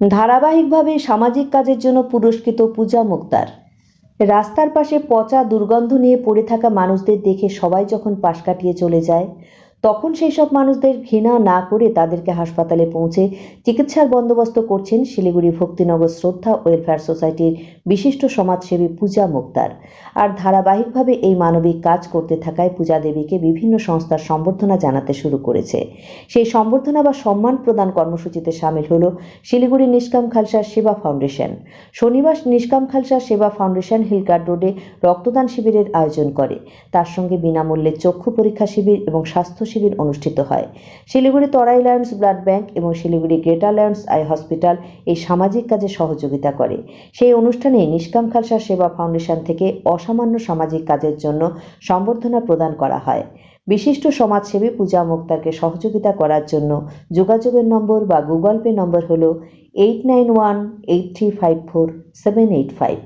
ধারাবাহিকভাবে সামাজিক কাজের জন্য পুরস্কৃত পূজা মুক্তার। রাস্তার পাশে পচা দুর্গন্ধ নিয়ে পড়ে থাকা মানুষদের দেখে সবাই যখন পাশ কাটিয়ে চলে যায় তখন সেই সব মানুষদের ঘৃণা না করে তাদেরকে হাসপাতালে পৌঁছে চিকিৎসার বন্দোবস্ত করছেন শিলিগুড়ি ভক্তিনগর শ্রদ্ধা ওয়েলফেয়ার সোসাইটির বিশিষ্ট সমাজসেবী পূজা মুক্তার। আর ধারাবাহিকভাবে এই মানবিক কাজ করতে থাকায় পূজা দেবীকে বিভিন্ন সংস্থার সম্বর্ধনা জানাতে শুরু করেছে। সেই সম্বর্ধনা বা সম্মান প্রদান কর্মসূচিতে সামিল হল শিলিগুড়ি নিষ্কাম খালসা সেবা ফাউন্ডেশন। শনিবার নিষ্কাম খালসা সেবা ফাউন্ডেশন হিলকার্ড রোডে রক্তদান শিবিরের আয়োজন করে। তার সঙ্গে বিনামূল্যে চক্ষু পরীক্ষা শিবির এবং স্বাস্থ্য শিবির অনুষ্ঠিত হয়। Siliguri Terai lions blood bank এবং Siliguri greater lions eye hospital এই সামাজিক কাজে সহযোগিতা করে। সেই অনুষ্ঠানে নিষ্কাম খালসা সেবা ফাউন্ডেশন থেকে অসামান্য সামাজিক কাজের জন্য সম্বর্ধনা প্রদান করা হয়। বিশিষ্ট সমাজসেবী পূজা মুক্তারকে সহযোগিতা করার জন্য যোগাযোগের নম্বর বা গুগল পে নম্বর হল eight nine one eight three five four seven eight five